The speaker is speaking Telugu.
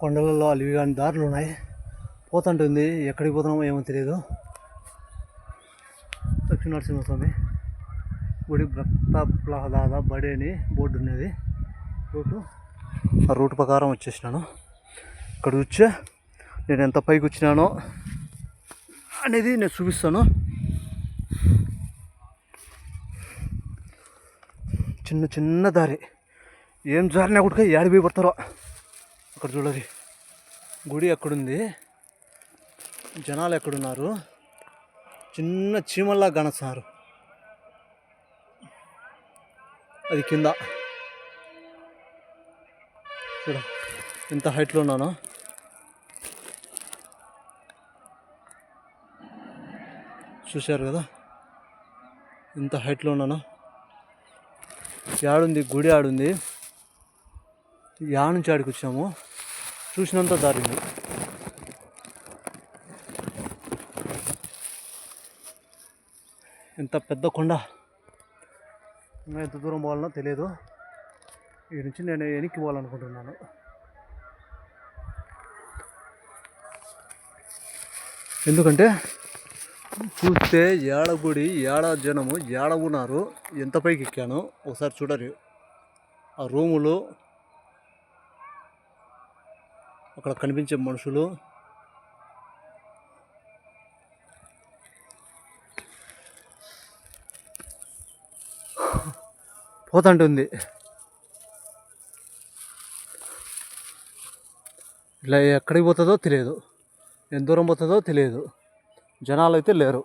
కొండలలో అలివి కానీ దారులు ఉన్నాయి. పోతుంటుంది. ఎక్కడికి పోతున్నామో ఏమో తెలియదు లక్ష్మీ నరసింహస్వామి గుడి భక్త ప్రహ్లాద బడి అని బోర్డు ఉన్నది. రూటు ఆ రూట్ ప్రకారం వచ్చేసినాను. ఇక్కడ వచ్చే నేను ఎంత పైకి వచ్చినానో అనేది నేను చూపిస్తాను. చిన్న చిన్న దారి. ఏం జారినా కూడా యాడిపోయి పడతారో. అక్కడ చూడాలి గుడి ఎక్కడుంది జనాలు ఎక్కడున్నారు? చిన్న చీమల్లా గణసారు. అది కింద. చూడ ఎంత హైట్లో ఉన్నాను. చూశారు కదా? ఇంత హైట్లో ఉన్నాను. యాడుంది? గుడి ఆడుంది. యా నుంచి ఆడికి వచ్చాము చూసినంత దారింది ఎంత పెద్ద కొండ? ఇంకా ఎంత దూరం పోవాలనో తెలియదు ఈ నుంచి నేను వెనక్కి పోవాలనుకుంటున్నాను. ఎందుకంటే చూస్తే ఏడ గుడి ఏడ జనము ఏడ ఉన్నారు. ఎంత పైకి ఎక్కాను ఒకసారి చూడరు. ఆ రూములు అక్కడ కనిపించే మనుషులు. పోతుంటుంది. ఇలా ఎక్కడికి పోతుందో తెలియదు. ఎంత దూరం పోతుందో తెలియదు. జనాలు అయితే లేరు.